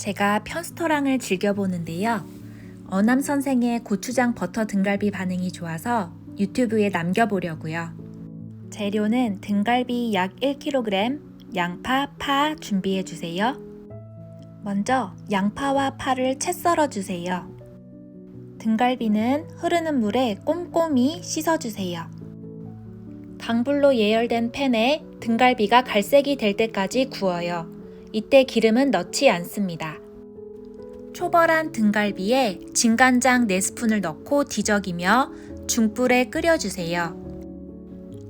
제가 편스토랑을 즐겨보는데요. 어남 선생의 고추장 버터 등갈비 반응이 좋아서 유튜브에 남겨보려고요. 재료는 등갈비 약 1kg, 양파, 파 준비해 주세요. 먼저 양파와 파를 채 썰어 주세요. 등갈비는 흐르는 물에 꼼꼼히 씻어 주세요. 강불로 예열된 팬에 등갈비가 갈색이 될 때까지 구워요. 이때 기름은 넣지 않습니다. 초벌한 등갈비에 진간장 4스푼을 넣고 뒤적이며 중불에 끓여주세요.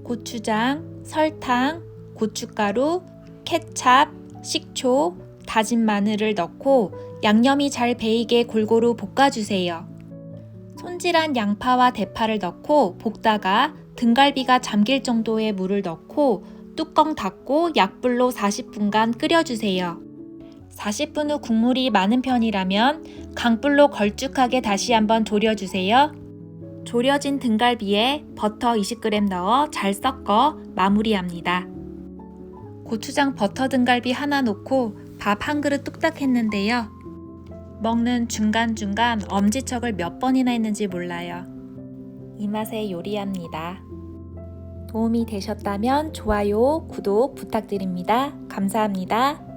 고추장, 설탕, 고춧가루, 케찹, 식초, 다진 마늘을 넣고 양념이 잘 배이게 골고루 볶아주세요. 손질한 양파와 대파를 넣고 볶다가 등갈비가 잠길 정도의 물을 넣고 뚜껑 닫고 약불로 40분간 끓여주세요. 40분 후 국물이 많은 편이라면 강불로 걸쭉하게 다시 한번 졸여주세요. 졸여진 등갈비에 버터 20g 넣어 잘 섞어 마무리합니다. 고추장 버터 등갈비 하나 놓고 밥 한 그릇 뚝딱 했는데요. 먹는 중간중간 엄지척을 몇 번이나 했는지 몰라요. 이 맛에 요리합니다. 도움이 되셨다면 좋아요, 구독 부탁드립니다. 감사합니다.